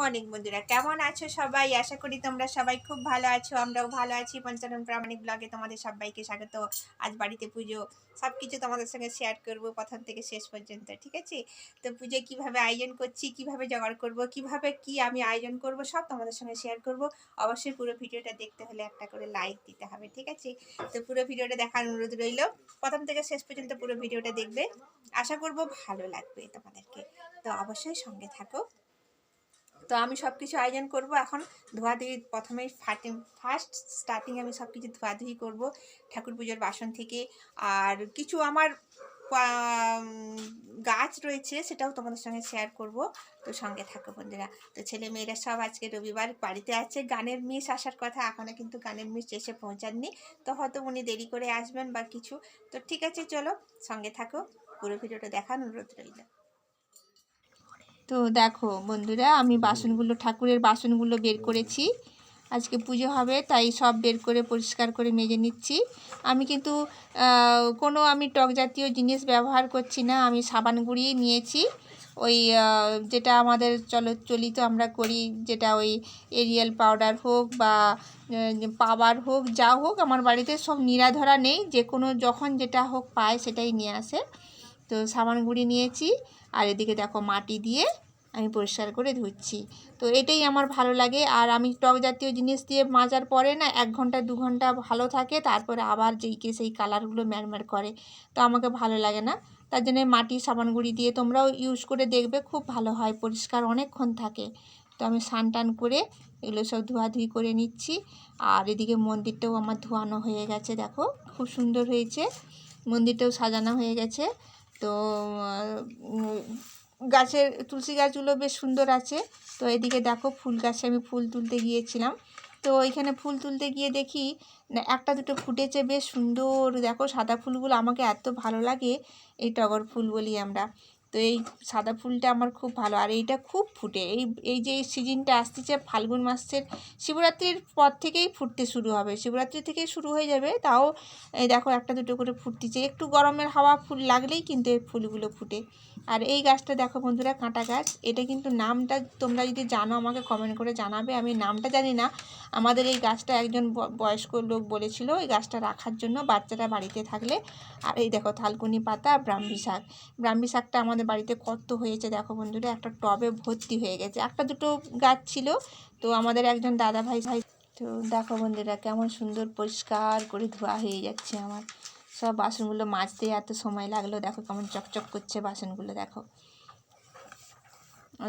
Morning বন্ধুরা, কেমন আছো সবাই? আশা করি তোমরা সবাই খুব ভালো আছো, আমরাও ভালো আছি। পঞ্চানন প্রামাণিক ব্লগে তোমাদের সবাইকে স্বাগত। আজ বাড়িতে পুজো সব কিছু তোমাদের সঙ্গে শেয়ার করব প্রথম থেকে শেষ পর্যন্ত, ঠিক আছে? তো পুজো কীভাবে আয়োজন করছি, কীভাবে জোগাড় করব, কীভাবে কি আমি আয়োজন করব, সব তোমাদের সঙ্গে শেয়ার করব। অবশ্যই পুরো ভিডিওটা দেখতে হলে একটা করে লাইক দিতে হবে, ঠিক আছে? তো পুরো ভিডিওটা দেখার অনুরোধ রইল। প্রথম থেকে শেষ পর্যন্ত পুরো ভিডিওটা দেখবে। আশা করব ভালো লাগবে তোমাদেরকে। তো অবশ্যই সঙ্গে থাকো। তো আমি সব কিছু আয়োজন করব। এখন ধোয়াধুয়ি প্রথমেই ফার্টিং ফার্স্ট স্টার্টিং আমি সব কিছু ধোয়াধুয়ি করব ঠাকুর পুজোর বাসন থেকে। আর কিছু আমার গাছ রয়েছে সেটাও তোমাদের সঙ্গে শেয়ার করব। তো সঙ্গে থাকো বন্ধুরা। তো ছেলে মেয়েরা সব আজকে রবিবার বাড়িতে আছে। গানের মিস আসার কথা এখনও কিন্তু গানের মিস এসে পৌঁছাননি। তো হয়তো উনি দেরি করে আসবেন বা কিছু। তো ঠিক আছে, চলো সঙ্গে থাকো। পুরো ভিডিওটা দেখার অনুরোধ রইল। তো দেখো বন্ধুরা আমি বাসনগুলো ঠাকুরের বাসনগুলো বের করেছি। আজকে পুজো হবে তাই সব বের করে পরিষ্কার করে মেজে নিচ্ছি। আমি কিন্তু কোনো আমি টক জাতীয় জিনিস ব্যবহার করছি না আমি সাবান গুঁড়িয়ে নিয়েছি। ওই যেটা আমাদের চলো চলিত আমরা করি যেটা ওই এরিয়াল পাউডার হোক বা পাওয়ার হোক যা হোক আমার বাড়িতে সব নিরাধরা নেই যে কোনো যখন যেটা হোক পায় সেটাই নিয়ে আসে। তো সাবান গুঁড়ি নিয়েছি। আর এদিকে দেখো মাটি দিয়ে আমি পরিষ্কার করে ধুচ্ছি। তো এটাই আমার ভালো লাগে। আর আমি টক জাতীয় জিনিস দিয়ে মাজার পরে না এক ঘণ্টা, দু ঘণ্টা ভালো থাকে, তারপরে আবার যেইকে সেই কালারগুলো ম্যারম্যার করে। তো আমাকে ভালো লাগে না। তার জন্য মাটি, সাবান গুঁড়ি দিয়ে তোমরাও ইউজ করে দেখবে, খুব ভালো হয়, পরিষ্কার অনেকক্ষণ থাকে। তো আমি স্নান টান করে এগুলো সব ধোয়াধুয়ি করে নিচ্ছি। আর এদিকে মন্দিরটাও আমার ধোয়ানো হয়ে গেছে, দেখো। খুব সুন্দর হয়েছে। মন্দিরটাও সাজানো হয়ে গেছে। তো গাছের তুলসী গাছগুলো বেশ সুন্দর আছে। তো এদিকে দেখো ফুল গাছে আমি ফুল তুলতে গিয়েছিলাম। তো এখানে ফুল তুলতে গিয়ে দেখি, না, একটা দুটো ফুটেছে বেশ সুন্দর। দেখো সাদা ফুলগুলো আমাকে এত ভালো লাগে, এই টগর ফুল বলি আমরা। তো এই সাদা ফুলটা আমার খুব ভালো। আর এইটা খুব ফুটে। এই এই যে এই সিজনটা আসতেছে, ফাল্গুন মাসের, শিবরাত্রির পর থেকেই ফুটতে শুরু হবে। শিবরাত্রি থেকেই শুরু হয়ে যাবে। তাও, এই দেখো একটা দুটো করে ফুটতেছে। একটু গরমের হাওয়া ফুল লাগলেই কিন্তু এই ফুলগুলো ফুটে। আর এই গাছটা দেখো বন্ধুরা, কাঁটা গাছ। এটা কিন্তু নামটা তোমরা যদি জানো, আমাকে কমেন্ট করে জানাবে। আমি নামটা জানি না। আমাদের এই গাছটা একজন বয়স্ক লোক বলেছিল, এই গাছটা রাখার জন্য বাচ্চারা বাড়িতে থাকলে। আর এই দেখো, থালকুনি পাতা, ব্রাহ্মী শাক। ব্রাহ্মী শাকটা আমাদের বাড়িতে কত হয়েছে দেখো বন্ধুরা, একটা টবে ভর্তি হয়ে গেছে। একটা দুটো গাছ ছিল, তো আমাদের একজন দাদা ভাই ভাই, তো দেখো বন্ধুরা কেমন সুন্দর পরিষ্কার করে ধোয়া হয়ে যাচ্ছে আমার। সব বাসনগুলো মাজতে এত সময় লাগল, দেখো কেমন চকচক করছে বাসনগুলো, দেখো।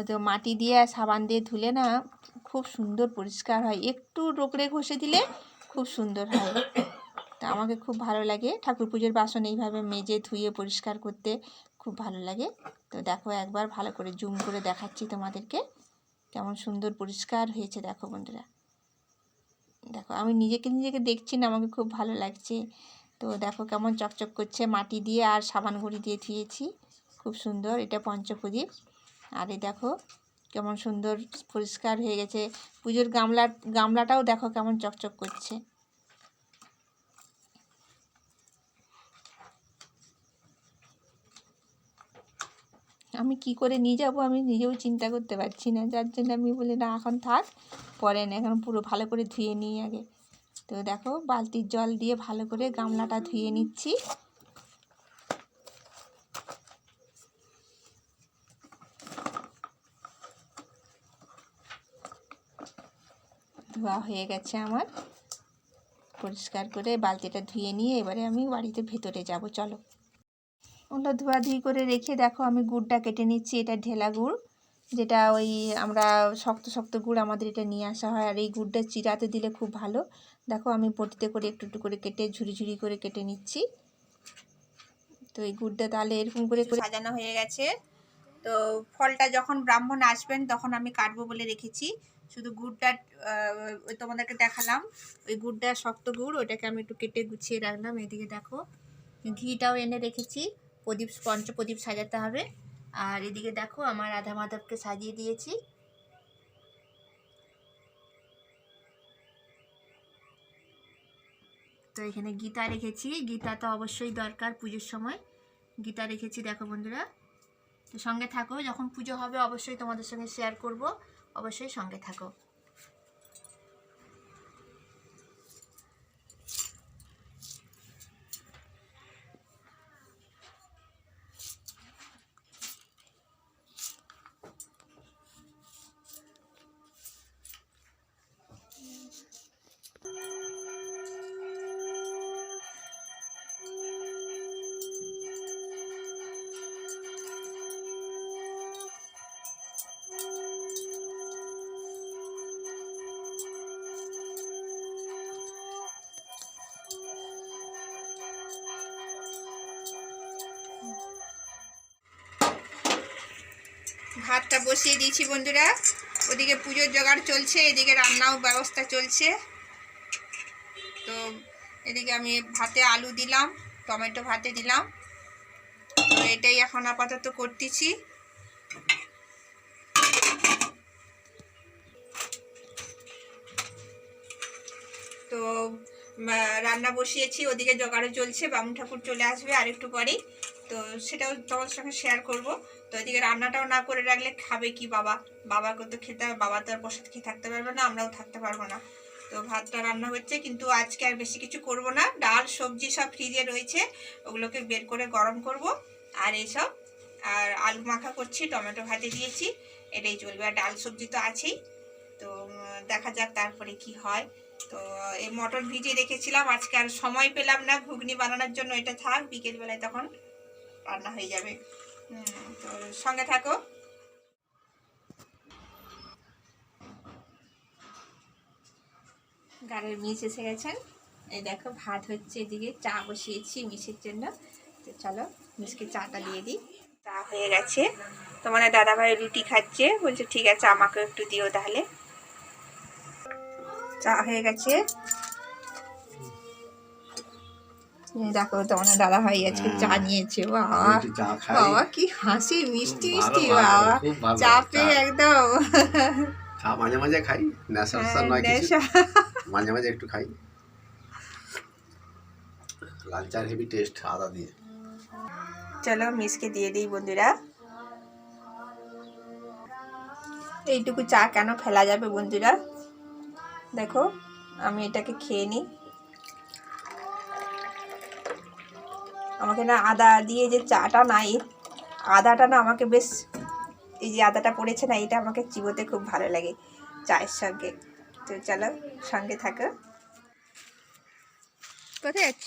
তো মাটি দিয়ে সাবান দিয়ে ধুলে না খুব সুন্দর পরিষ্কার হয়। একটু রোকড়ে ঘষে দিলে খুব সুন্দর হয়। তা আমাকে খুব ভালো লাগে ঠাকুর পুজোর বাসন এইভাবে মেজে ধুয়ে পরিষ্কার করতে। খুব ভালো লাগে। তো দেখো একবার ভালো করে জুম করে দেখাচ্ছি তোমাদেরকে। কেমন সুন্দর পরিষ্কার হয়েছে দেখো বন্ধুরা। দেখো, আমি নিজেকে নিজেকে দেখছি না, আমাকে খুব ভালো লাগছে। তো দেখো কেমন চকচক করছে, মাটি দিয়ে আর সাবান গুঁড়ি দিয়ে ধুয়েছি। খুব সুন্দর, এটা পঞ্চপ্রদীপ। আর এই দেখো কেমন সুন্দর পরিষ্কার হয়ে গেছে। পুজোর গামলা গামলাটাও দেখো কেমন চকচক করছে। আমি কি করে নিয়ে যাব? আমি নিজেও চিন্তা করতে পারছি না। যার জন্য আমি বলি, না, এখন থাক, পরে না, এখন পুরো ভালো করে ধুয়ে নিই আগে। তো দেখো, বালতির জল দিয়ে ভালো করে গামলাটা ধুয়ে নিচ্ছি। ধোয়া হয়ে গেছে আমার। পরিষ্কার করে বালতিটা ধুয়ে নিয়ে এবারে আমি বাড়িতে ভেতরে যাব। চলো। ওটা ধোয়াধুয়ি করে রেখে দেখো আমি গুড়টা কেটে নিচ্ছি, এটা ঢেলা গুড়, যেটা ওই আমরা শক্ত শক্ত গুড় আমাদের এটা নিয়ে আসা হয়। আর এই গুড়টা চিরাতে দিলে খুব ভালো। দেখো আমি বটিতে করে একটু একটু করে কেটে ঝুরি ঝুড়ি করে কেটে নিচ্ছি। তো এই গুড়টা তাহলে এরকম করে করে সাজানো হয়ে গেছে। তো ফলটা যখন ব্রাহ্মণ আসবেন তখন আমি কাটবো বলে রেখেছি। শুধু গুড়টা ওই তোমাদেরকে দেখালাম। ওই গুড়টা শক্ত গুড় ওটাকে আমি একটু কেটে গুছিয়ে রাখলাম। এদিকে দেখো, ঘিটাও এনে রেখেছি। প্রদীপ পঞ্চপ্রদীপ সাজাতে হবে। আর এদিকে দেখো আমার রাধা মাধবকে সাজিয়ে দিয়েছি। তো এখানে গীতা রেখেছি। গীতা তো অবশ্যই দরকার পুজোর সময়। গীতা রেখেছি দেখো বন্ধুরা। তো সঙ্গে থাকো, যখন পুজো হবে অবশ্যই তোমাদের সঙ্গে শেয়ার করব। অবশ্যই সঙ্গে থাকো। ভাতটা বসিয়ে দিয়েছি বন্ধুরা। ওদিকে পুজোর জোগাড় চলছে, এদিকে রান্নাও ব্যবস্থা চলছে। তো এদিকে আমি ভাতে আলু দিলাম, টমেটো ভাতে দিলাম। তো এটাই এখন আপাতত করতেছি। তো রান্না বসিয়েছি, ওদিকে জোগাড়ও চলছে, বামুন ঠাকুর চলে আসবে আর একটু পরেই। তো সেটাও তোমাদের সঙ্গে শেয়ার করব। তো এদিকে রান্নাটাও না করে রাখলে খাবে কি বাবা? বাবাকে তো খেতে হবে বাবা তো আর বসে খেয়ে থাকতে পারবে না, আমরাও থাকতে পারব না। তো ভাতটা রান্না হচ্ছে, কিন্তু আজকে আর বেশি কিছু করব না। ডাল, সবজি সব ফ্রিজে রয়েছে, ওগুলোকে বের করে গরম করব আর এইসব আর আলু মাখা করছি, টমেটো ভাতে দিয়েছি, এটাই চলবে। আর ডাল, সবজি তো আছেই। তো দেখা যাক তারপরে কি হয়। তো, এই মটর ভিজিয়ে রেখেছিলাম, আজকে আর সময় পেলাম না, ঘুগনি বানানোর জন্য, এটা থাক, বিকেলবেলায় তখন রান্না হয়ে যাবে। তো সঙ্গে থাকো। গাড়ির মিস এসে গেছেন এই দেখো, ভাত হচ্ছে এদিকে, চা বসিয়েছি মিসের জন্য। তো চলো মিসকে চাটা দিয়ে দিই। চা হয়ে গেছে। তোমার দাদাভাই রুটি খাচ্ছে। বলছে, ঠিক আছে আমাকে একটু দিও তাহলে। চা হয়ে গেছে। দেখো তোমার দাদা ভাই আজকে চা হ্যাঁ। নিয়েছে বাবা বাবা কি হাসি মিষ্টি মিষ্টি বাবা। চা পেয়ে একদম। চা মাঝে মাঝে খাই নেশা হ্যাঁ, নয় কিছু। মাঝে মাঝে একটু খাই। লাল চার হেভি টেস্ট আদা দিয়ে। চলো মিসকে দিয়ে দিই বন্ধুরা। এইটুকু চা কেন ফেলা যাবে বন্ধুরা? দেখো আমি এটাকে খেয়ে নিই। আমাকে না আদা দিয়ে যে চাটা নাই, আদাটা না আমাকে বেশ এই যে আদাটা পড়েছে না, এটা আমাকে চিবোতে খুব ভালো লাগে চায়ের সঙ্গে। তো চলো সঙ্গে থাকো। কোথায় যাচ্ছ?